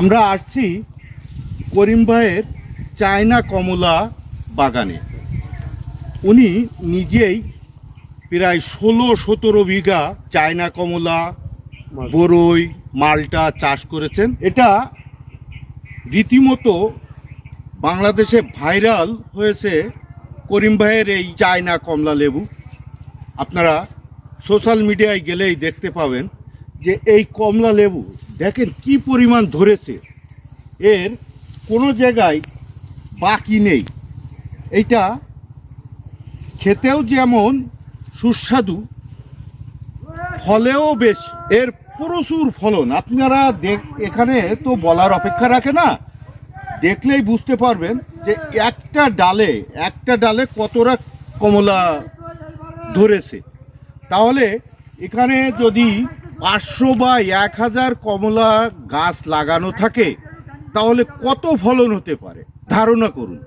আমরা আসছি করিম ভাইয়ের চায়না কমলা বাগানে। উনি নিজেই প্রায় ষোলো সতেরো বিঘা চায়না কমলা বরই মালটা চাষ করেছেন। এটা রীতিমতো বাংলাদেশে ভাইরাল হয়েছে করিম ভাইয়ের এই চায়না কমলা লেবু। আপনারা সোশ্যাল মিডিয়ায় গেলেই দেখতে পাবেন। যে এই কমলা লেবু, দেখেন কি পরিমাণ ধরেছে। এর কোনো জায়গায় বাকি নেই। এইটা খেতেও যেমন সুস্বাদু, ফলেও বেশ। এর প্রচুর ফলন। আপনারা দেখ, এখানে তো বলার অপেক্ষা রাখে না। দেখলেই বুঝতে পারবেন যে একটা ডালে একটা ডালে কতটা কমলা ধরেছে। তাহলে এখানে যদি পাঁচশো বা এক হাজার কমলা গাছ লাগানো থাকে, তাহলে কত ফলন হতে পারে? ধারণা করুন।